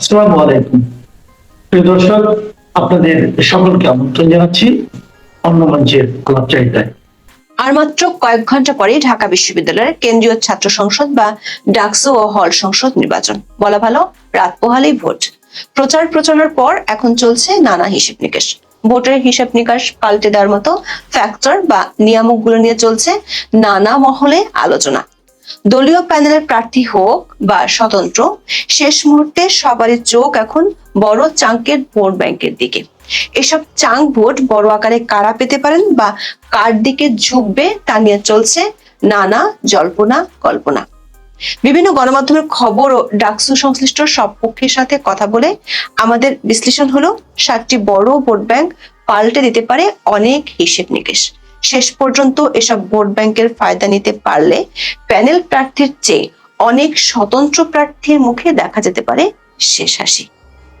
আসসালামু আলাইকুম। প্রিয় দর্শক, আপনাদের সকলকে আমন্ত্রণ জানাচ্ছি অন্য মঞ্চের ক্লাব চারিতায় আর মাত্র কয়েক ঘণ্টা পরে ঢাকা বিশ্ববিদ্যালয়ের কেন্দ্রীয় ছাত্র সংসদ বা ডাকসু ও হল সংসদ নির্বাচন। বলা ভালো, রাত পোহালেই ভোট। প্রচার প্রচারের পর এখন চলছে নানা হিসেব নিকেশ। ভোটের হিসাব নিকাশ পাল্টে দেওয়ার মতো ফ্যাক্টর বা নিয়ামকগুলো নিয়ে চলছে নানা মহলে আলোচনা। দলীয় প্যানেলের প্রার্থী হোক বা স্বতন্ত্র, শেষ মুহূর্তে সবারই চোখ এখন বড় চাঙ্কের ভোট ব্যাংকের দিকে। এসব চাং ভোট বড় আকারে কারা পেতে পারেন বা কার দিকে ঝুঁকবে তা নিয়ে চলছে নানা জল্পনা, কল্পনা। বিভিন্ন গণমাধ্যমের খবর ও ডাকসু সংশ্লিষ্ট সব পক্ষের সাথে কথা বলে আমাদের বিশ্লেষণ হলো, সাতটি বড় ভোট ব্যাংক পাল্টে দিতে পারে অনেক হিসেব নিকেশ। শেষ পর্যন্ত এসব ভোট ব্যাংকের ফায়দা নিতে পারলে প্যানেল প্রার্থীর চেয়ে অনেক স্বতন্ত্র প্রার্থীর মুখে দেখা যেতে পারে শেষ হাসি।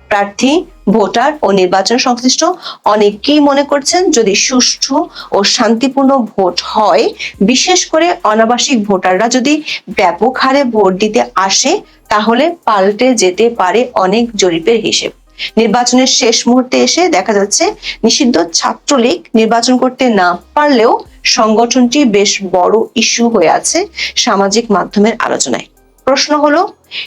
প্রার্থী, ভোটার ও নির্বাচন সংশ্লিষ্ট অনেকেই মনে করছেন যদি সুষ্ঠু ও শান্তিপূর্ণ ভোট হয়, বিশেষ করে অনাবাসিক ভোটাররা যদি ব্যাপক হারে ভোট দিতে আসে, তাহলে পাল্টে যেতে পারে অনেক জরিপের হিসেব। নির্বাচনের শেষ মুহূর্তে এসে দেখা যাচ্ছে নিষিদ্ধ ছাত্রলীগ নির্বাচন করতে না পারলেও সংগঠনটি বেশ বড় ইস্যু হয়ে আছে সামাজিক মাধ্যমের আলোচনায়। প্রশ্ন হলো,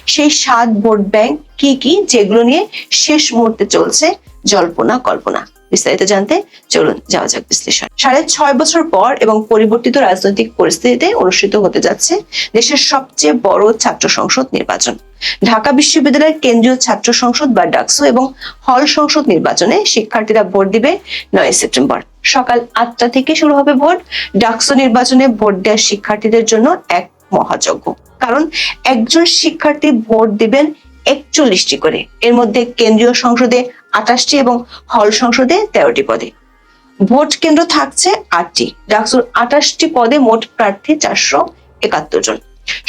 সেই সাত ভোট ব্যাংক কি কি যেগুলো নিয়ে শেষ মুহূর্তে চলছে জল্পনা কল্পনা? বিস্তারিত জানতে চলুন, যাওয়া যাক বিশ্লেষণ। সাড়ে ছয় বছর পর এবং পরিবর্তিত রাজনৈতিক পরিস্থিতিতে অনুষ্ঠিত হতে যাচ্ছে দেশের সবচেয়ে বড় ছাত্র সংসদ নির্বাচন। ঢাকা বিশ্ববিদ্যালয়ের কেন্দ্রীয় ছাত্র সংসদ বা ডাকসু এবং হল সংসদ নির্বাচনে শিক্ষার্থীরা ভোট দিবে নয় সেপ্টেম্বর। সকাল আটটা থেকে শুরু হবে ভোট। ডাকসু নির্বাচনে ভোট দেওয়ার শিক্ষার্থীদের জন্য এক মহাযজ্ঞ। কারণ একজন শিক্ষার্থী ভোট দিবেন একচল্লিশটি করে। এর মধ্যে কেন্দ্রীয় সংসদে আঠাশটি এবং হল সংসদে তেরোটি পদে। ভোট কেন্দ্র থাকছে আটটি। ডাকসুর আঠাশটি পদে মোট প্রার্থী চারশো একাত্তর জন।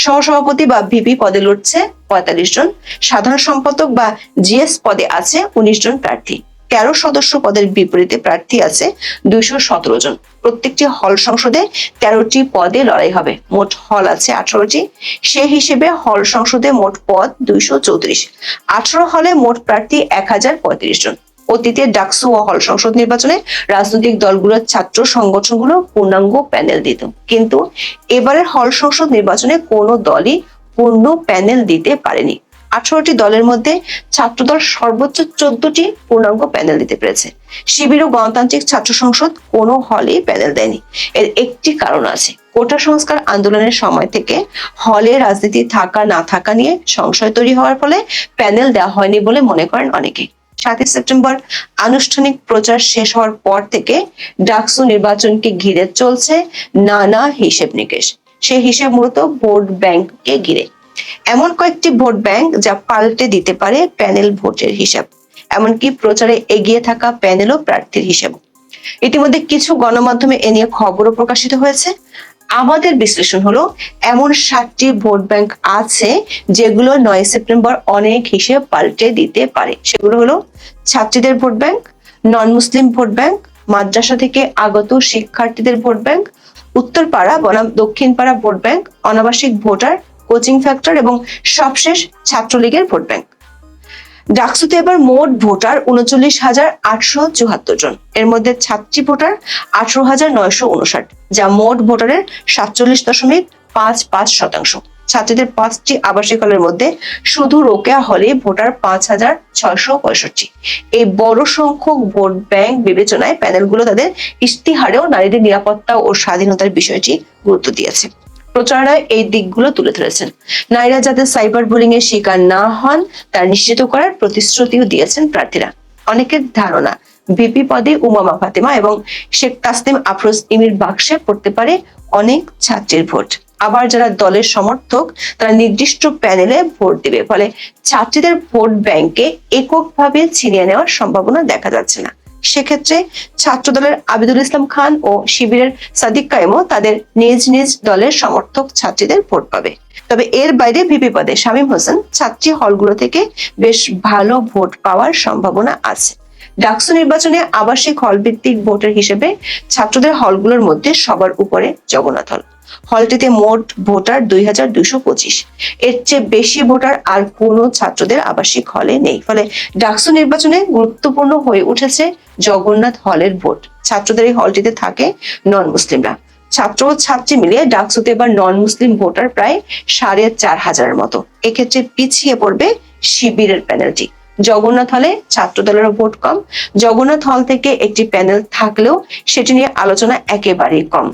সহসভাপতি বা ভিপি পদে লড়ছে পঁয়তাল্লিশ জন। সাধারণ সম্পাদক বা জিএস পদে আছে উনিশ জন প্রার্থী। তেরো সদস্য পদের বিপরীতে প্রার্থী আছে দুইশো সতেরো জন। প্রত্যেকটি হল সংসদে তেরোটি পদে লড়াই হবে। মোট হল আছে আঠারোটি। সে হিসেবে হল সংসদে মোট পদ দুইশো চৌত্রিশ। আঠারো হলে মোট প্রার্থী এক হাজার পঁয়ত্রিশ জন। অতীতে ডাকসু ও হল সংসদ নির্বাচনে রাজনৈতিক দলগুলোর ছাত্র সংগঠনগুলো পূর্ণাঙ্গ প্যানেল দিত। কিন্তু এবারের হল সংসদ নির্বাচনে কোনো দলই পূর্ণ প্যানেল দিতে পারেনি। আঠারোটি দলের মধ্যে ছাত্রদল সর্বোচ্চ চোদ্দটি পূর্ণাঙ্গ প্যানেল দিতে পেরেছে। শিবির ও গণতান্ত্রিক ছাত্র সংসদ কোনো হলেই প্যানেল দেয়নি। এর একটি কারণ আছে। কোটা সংস্কার আন্দোলনের সময় থেকে হলে রাজনীতি থাকা, না থাকা নিয়ে সংশয় তৈরি হওয়ার ফলে প্যানেল দেওয়া হয়নি বলে মনে করেন অনেকে। সাতই সেপ্টেম্বর আনুষ্ঠানিক প্রচার শেষ হওয়ার পর থেকে ডাকসু নির্বাচনকে ঘিরে চলছে নানা হিসেব নিকেশ। সে হিসেব মূলত ভোট ব্যাংককে ঘিরে। এমন কয়েকটি ভোট ব্যাংক যা পাল্টে দিতে পারে প্যানেল ভোটের হিসাব, এমনকি প্রচারে এগিয়ে থাকা প্যানেল ও প্রার্থীর হিসাব। ইতিমধ্যে কিছু গণমাধ্যমে এ নিয়ে খবরও প্রকাশিত হয়েছে। আমাদের বিশ্লেষণ হলো, এমন সাতটি ভোট ব্যাংক আছে যেগুলো নয় সেপ্টেম্বর অনেক হিসেব পাল্টে দিতে পারে। সেগুলো হলো ছাত্রীদের vote bank non Muslim vote bank, মাদ্রাসা থেকে আগত শিক্ষার্থীদের ভোট ব্যাংক, উত্তরপাড়া বনাম দক্ষিণপাড়া ভোট ব্যাংক, অনাবাসিক ভোটার কোচিং ফ্যাক্টর এবং সবশেষ ছাত্রলীগের ভোট ব্যাংক। ডাকসুতে এবার মোট ভোটার উনচল্লিশ হাজার আটশো চুয়াত্তর জন। এর মধ্যে ছাত্রী ভোটার আঠারো হাজার নয়শো উনষাট, যা মোট ভোটারের সাতচল্লিশ দশমিক পাঁচ পাঁচ শতাংশ। ছাত্রীদের পাঁচটি আবাসিক হলের মধ্যে শুধু রোকেয়া হলে ভোটার পাঁচ হাজার ছয়শো পঁয়ষট্টি। এই বড় সংখ্যক ভোট ব্যাংক বিবেচনায় প্যানেলগুলো তাদের ইশতিহারেও নারীদের নিরাপত্তা ও স্বাধীনতার বিষয়টি গুরুত্ব দিয়েছে। প্রচারণায় এই দিকগুলো তুলে ধরেছেন। নারীরা যাতে সাইবার বুলিং এর শিকার না হন, তা নিশ্চিত করার প্রতিশ্রুতিও দিয়েছেন প্রার্থীরা। অনেকের ধারণা বিপি পদে উমামা ফাতেমা এবং শেখ তাসনিম আফরোজ ইমির বাক্সে পড়তে পারে অনেক ছাত্রীর ভোট। আবার যারা দলের সমর্থক, তারা নির্দিষ্ট প্যানেলে ভোট দিবে। ফলে ছাত্রীদের ভোট ব্যাংকে এককভাবে ছিনিয়ে নেওয়ার সম্ভাবনা দেখা যাচ্ছে না। সেক্ষেত্রে ছাত্র দলের আবিদুল ইসলাম খান ও শিবিরের সাদিক কায়েমও তাদের নিজ নিজ দলের সমর্থক ছাত্রীদের ভোট পাবে। তবে এর বাইরে ভিপি পদে শামীম হোসেন ছাত্রী হলগুলো থেকে বেশ ভালো ভোট পাওয়ার সম্ভাবনা আছে। ডাকসু নির্বাচনে আবাসিক হল ভিত্তিক ভোটের হিসেবে ছাত্রদের হলগুলোর মধ্যে সবার উপরে জগন্নাথ হল হলটিতে মোট ভোটার দুই হাজার দুইশো পঁচিশ। এর চেয়ে বেশি ভোটার আর কোনো ছাত্রদের আবাসিক হলে নেই। ফলে ডাকসু নির্বাচনে গুরুত্বপূর্ণ হয়ে উঠেছে জগন্নাথ হলের ভোট। ছাত্রদের এই হলটিতে থাকে নন মুসলিমরা ছাত্র ও ছাত্রী মিলিয়ে ডাকসুতে এবার নন মুসলিম ভোটার প্রায় সাড়ে চার হাজারের মতো। এক্ষেত্রে পিছিয়ে পড়বে শিবিরের প্যানেলটি। জগন্নাথ হলে ছাত্র দলেরও ভোট কম। জগন্নাথ হল থেকে একটি প্যানেল থাকলেও সেটি নিয়ে আলোচনা একেবারেই কম।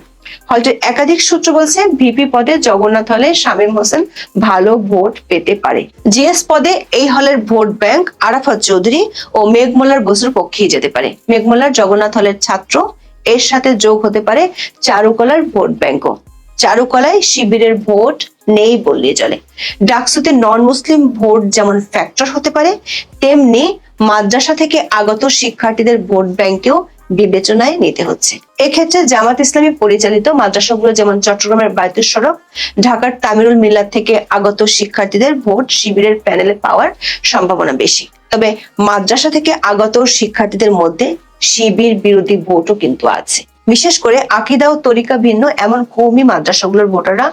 হলটির একাধিক সূত্র বলছে ভিপি পদে জগন্নাথ হলে শামীম হোসেন ভালো ভোট পেতে পারে। জিএস পদে এই হলের ভোট ব্যাংক আরাফাত চৌধুরী ও মেঘমোল্লার বসুর পক্ষেই যেতে পারে। মেঘমোল্লার জগন্নাথ হলের ছাত্র, এর সাথে যোগ হতে পারে চারুকলার ভোট ব্যাংকও। চারুকলায় শিবিরের ভোট নেই বললেই চলে। ডাকসুতে নন মুসলিম ভোট যেমন ফ্যাক্টর হতে পারে, তেমনি মাদ্রাসা থেকে আগত শিক্ষার্থীদের ভোট ব্যাংকেও বিবেচনায় নিতে হচ্ছে। এক্ষেত্রে জামাত ইসলামী পরিচালিত মাদ্রাসাগুলো যেমন চট্টগ্রামের বায়তুল সড়ক, ঢাকার তামিরুল মিল্লাত থেকে আগত শিক্ষার্থীদের ভোট শিবিরের প্যানেলে পাওয়ার সম্ভাবনা বেশি। তবে মাদ্রাসা থেকে আগত শিক্ষার্থীদের মধ্যে শিবির বিরোধী ভোটও কিন্তু আছে। বিশেষ করে আকিদা ও তরিকা ভিন্ন, এমন কৌমি মাদ্রাসাগুলোর ভোটাররা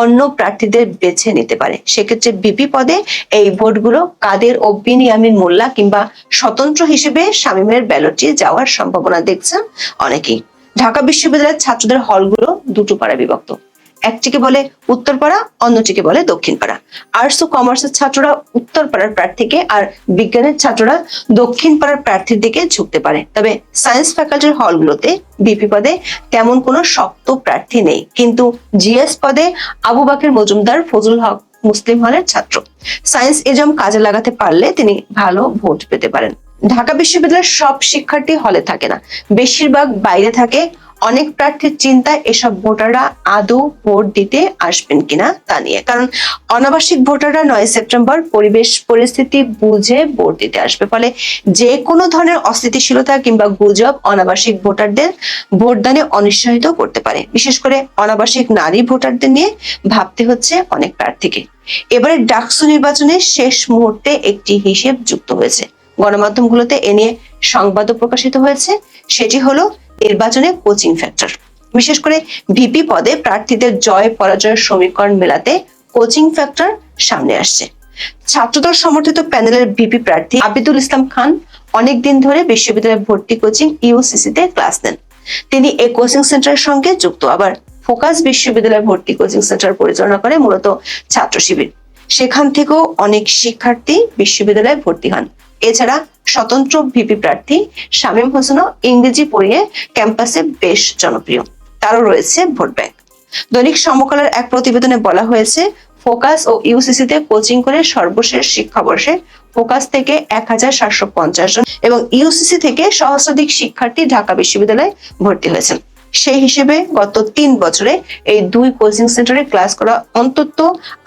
অন্য প্রার্থীদের বেছে নিতে পারে। সেক্ষেত্রে বিপি পদে এই ভোটগুলো কাদের ও বিনিয়ামিন মোল্লা কিংবা স্বতন্ত্র হিসেবে শামীমের ব্যালটে যাওয়ার সম্ভাবনা দেখছেন অনেকেই। ঢাকা বিশ্ববিদ্যালয়ের ছাত্রদের হলগুলো দুটো পাড়া বিভক্ত। একটিকে বলে উত্তরপাড়া, অন্যটিকে বলে দক্ষিণপাড়া। আর্টস ও কমার্সের ছাত্ররা উত্তরপাড়ার প্রার্থীকে আর বিজ্ঞানের ছাত্ররা দক্ষিণ পাড়ার প্রার্থীর দিকে ঝুঁকতে পারে। তবে সায়েন্স ফ্যাকাল্টির হলগুলোতে বিপি পদে তেমন কোনো শক্ত প্রার্থী নেই। কিন্তু জিএস পদে আবু বাকের মজুমদার ফজল হক মুসলিম হলের ছাত্র। সায়েন্স এজম কাজে লাগাতে পারলে তিনি ভালো ভোট পেতে পারেন। ঢাকা বিশ্ববিদ্যালয়ের সব শিক্ষার্থী হলে থাকে না। বেশিরভাগ বাইরে থাকে। অনেক প্রার্থীর চিন্তায় এসব ভোটাররা আদৌ ভোট দিতে আসবেন কিনা তা নিয়ে। কারণ অনাবাসিক ভোটাররা নয় সেপ্টেম্বর পরিবেশ পরিস্থিতি বুঝে ভোট দিতে আসবে। ফলে যে কোনো ধরনের অস্থিতিশীলতা কিংবা গুজব অনাবাসিক ভোটারদের ভোটদানে অনিশ্চয়িত করতে পারে। বিশেষ করে অনাবাসিক নারী ভোটারদের নিয়ে ভাবতে হচ্ছে অনেক প্রার্থীকে। এবারে ডাকসু নির্বাচনে শেষ মুহূর্তে একটি হিসেব যুক্ত হয়েছে। গণমাধ্যমগুলোতে এ নিয়ে সংবাদও প্রকাশিত হয়েছে। সেটি হলো নির্বাচনে কোচিং ফ্যাক্টর বিশেষ করে ভিপি পদে প্রার্থীদের জয় পরাজয়ের সমীকরণ মেলাতে কোচিং ফ্যাক্টর সামনে আসছে। ছাত্রদল সমর্থিত প্যানেলের ভিপি প্রার্থী আবিদুল ইসলাম খান অনেকদিন ধরে বিশ্ববিদ্যালয়ে ভর্তি কোচিং ইউসিসি তে ক্লাস নেন। তিনি এই কোচিং সেন্টারের সঙ্গে যুক্ত। আবার ফোকাস বিশ্ববিদ্যালয়ে ভর্তি কোচিং সেন্টার পরিচালনা করে মূলত ছাত্র শিবির সেখান থেকেও অনেক শিক্ষার্থী বিশ্ববিদ্যালয়ে ভর্তি হন। এছাড়া স্বতন্ত্র ভিপি প্রার্থী শামীম হোসেনও ইংরেজি পড়িয়ে ক্যাম্পাসে বেশ জনপ্রিয়। তারও রয়েছে ভোট ব্যাংক। দৈনিক সমকালের এক প্রতিবেদনে বলা হয়েছে, ফোকাস ও ইউসিসি তে কোচিং করে সর্বশেষ শিক্ষাবর্ষে ফোকাস থেকে এক হাজার সাতশো পঞ্চাশ জন এবং ইউসিসি থেকে সহস্রাধিক শিক্ষার্থী ঢাকা বিশ্ববিদ্যালয়ে ভর্তি হয়েছেন। সেই হিসেবে গত তিন বছরে এই দুই কোচিং সেন্টারে ক্লাস করা অন্তত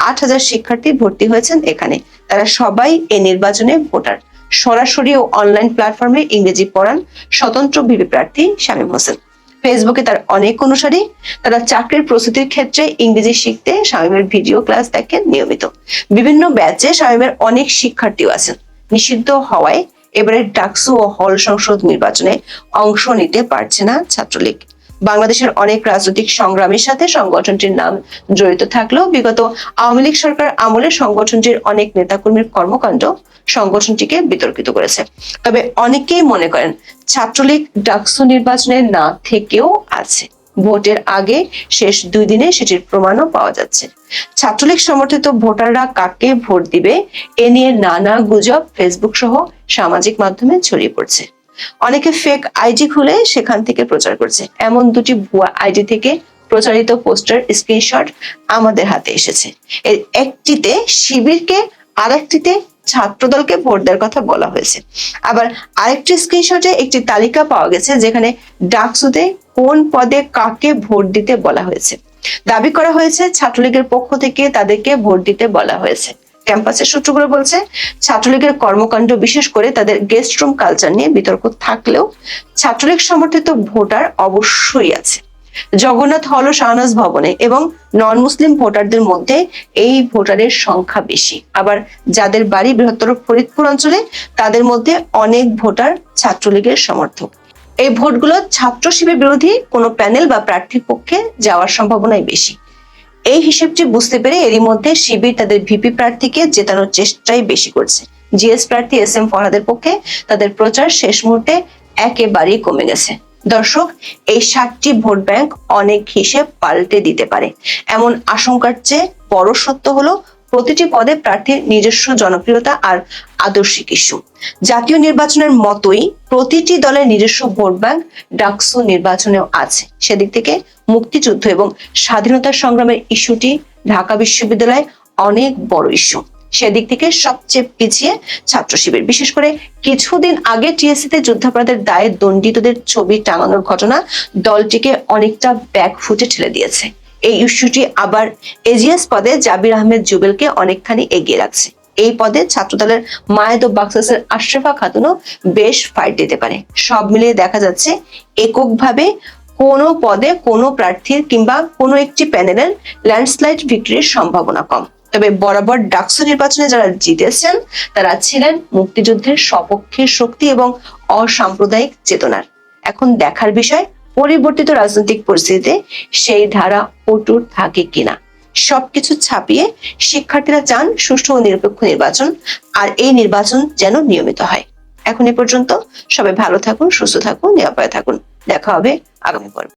আট হাজার শিক্ষার্থী ভর্তি হয়েছেন এখানে। তারা সবাই এই নির্বাচনে ভোটার। সরাসরি ও অনলাইন প্ল্যাটফর্মে ইংরেজি পড়ান স্বতন্ত্র ভিপি প্রার্থী শামীম হোসেন। ফেসবুকে তার অনেক অনুসারী, তারা চাকরির প্রস্তুতির ক্ষেত্রে ইংরেজি শিখতে শামীমের ভিডিও ক্লাস দেখেন নিয়মিত। বিভিন্ন ব্যাচে শামীমের অনেক শিক্ষার্থীও আছেন। নিষিদ্ধ হওয়ায় এবারে ডাকসু ও হল সংসদ নির্বাচনে অংশ নিতে পারছে না ছাত্রলীগ। বাংলাদেশের অনেক রাজনৈতিক সংগ্রামের সাথে সংগঠনটির নাম জড়িত থাকলেও বিগত আওয়ামী লীগ সরকার আমলে সংগঠনটির অনেক নেতাকর্মীর কর্মকাণ্ড সংগঠনটিকে বিতর্কিত করেছে। তবে অনেকেই মনে করেন ছাত্রলীগ ডাকসু নির্বাচনে না থেকেও আছে। ভোটের আগে শেষ দুই দিনে সেটির প্রমাণও পাওয়া যাচ্ছে। ছাত্রলীগ সমর্থিত ভোটাররা কাকে ভোট দিবে, এ নিয়ে নানা গুজব ফেসবুক সহ সামাজিক মাধ্যমে ছড়িয়ে পড়ছে। অনেকে ফেক আইডি খুলে সেখান থেকে প্রচার করছে। এমন দুটি ভুয়া আইডি থেকে প্রচারিত পোস্টার স্ক্রিনশট আমাদের হাতে এসেছে। এর একটিতে শিবিরকে, আরেকটিতে ছাত্রদলকে ভোট দেওয়ার কথা বলা হয়েছে। আবার আরেকটি স্ক্রিনশটে একটি তালিকা পাওয়া গেছে যেখানে ডাকসুতে কোন পদে কাকে ভোট দিতে বলা হয়েছে। দাবি করা হয়েছে ছাত্রলীগের পক্ষ থেকে তাদেরকে ভোট দিতে বলা হয়েছে। ক্যাম্পাসের সূত্রগুলো বলছে, ছাত্রলীগের কর্মকাণ্ড বিশেষ করে তাদের গেস্ট রুম কালচার নিয়ে বিতর্ক থাকলেও ছাত্রলীগ সমর্থিত ভোটার অবশ্যই আছে। জগন্নাথ হল শাহনাজ ভবনে এবং নন মুসলিম ভোটারদের মধ্যে এই ভোটারের সংখ্যা বেশি। আবার যাদের বাড়ি বৃহত্তর ফরিদপুর অঞ্চলে, তাদের মধ্যে অনেক ভোটার ছাত্রলীগের সমর্থক। এই ভোটগুলো ছাত্র শিবির বিরোধী কোনো প্যানেল বা প্রার্থীর পক্ষে যাওয়ার সম্ভাবনাই বেশি। এই হিসেবটি বুঝতে পেরে এরই মধ্যে শিবির তাদের ভিপি প্রার্থীকে জেতানোর চেষ্টাই বেশি করছে। জিএস প্রার্থী এস এম ফরাদের পক্ষে তাদের প্রচার শেষ মুহূর্তে একেবারেই কমে গেছে। দর্শক, এই সাতটি ভোট ব্যাংক অনেক হিসেব পাল্টে দিতে পারে। এমন আশঙ্কার চেয়ে বড় সত্য হলো প্রতিটি পদে প্রার্থীর নিজস্ব জনপ্রিয়তা আর আদর্শিক ইস্যু। জাতীয় নির্বাচনের মতোই প্রতিটি দলের নিজস্ব ভোট ব্যাংক ডাকসু নির্বাচনেও আছে। সেদিক থেকে মুক্তিযুদ্ধ এবং স্বাধীনতা সংগ্রামের ইস্যুটি ঢাকা বিশ্ববিদ্যালয়ে অনেক বড় ইস্যু। সেদিক থেকে সবচেয়ে পিছিয়ে ছাত্র শিবির। বিশেষ করে কিছুদিন আগে টিএসসিতে যুদ্ধাপরাধের দায়ে দণ্ডিতদের ছবি টাঙানোর ঘটনা দলটিকে অনেকটা ব্যাক ফুটে ঠেলে দিয়েছে। এই ইস্যুটি আবার এজিএস পদে জাবির আহমেদ জুবেলকে অনেকখানি এগিয়ে রাখছে। এই পদে ছাত্রদলের মায়েদ ও বাক্সাসের আশরাফা খাতুনও বেশ ফাইট দিতে পারে। সব মিলিয়ে দেখা যাচ্ছে এককভাবে কোনো পদে কোনো প্রার্থীর কিংবা কোনো একটি প্যানেলের ল্যান্ডস্লাইড ভিক্টরির সম্ভাবনা কম। তবে বরাবর ডাকসু নির্বাচনে যারা জিতেছেন, তারা ছিলেন মুক্তিযুদ্ধের সপক্ষের শক্তি এবং অসাম্প্রদায়িক চেতনার। এখন দেখার বিষয় পরিবর্তিত রাজনৈতিক পরিস্থিতিতে সেই ধারা অটুট থাকে কিনা? সবকিছু ছাপিয়ে শিক্ষার্থীরা চান সুষ্ঠু ও নিরপেক্ষ নির্বাচন, আর এই নির্বাচন যেন নিয়মিত হয়। এখন এ পর্যন্ত সবাই ভালো থাকুন, সুস্থ থাকুন, নিরাপদে থাকুন। দেখা হবে আগামী পর্বে।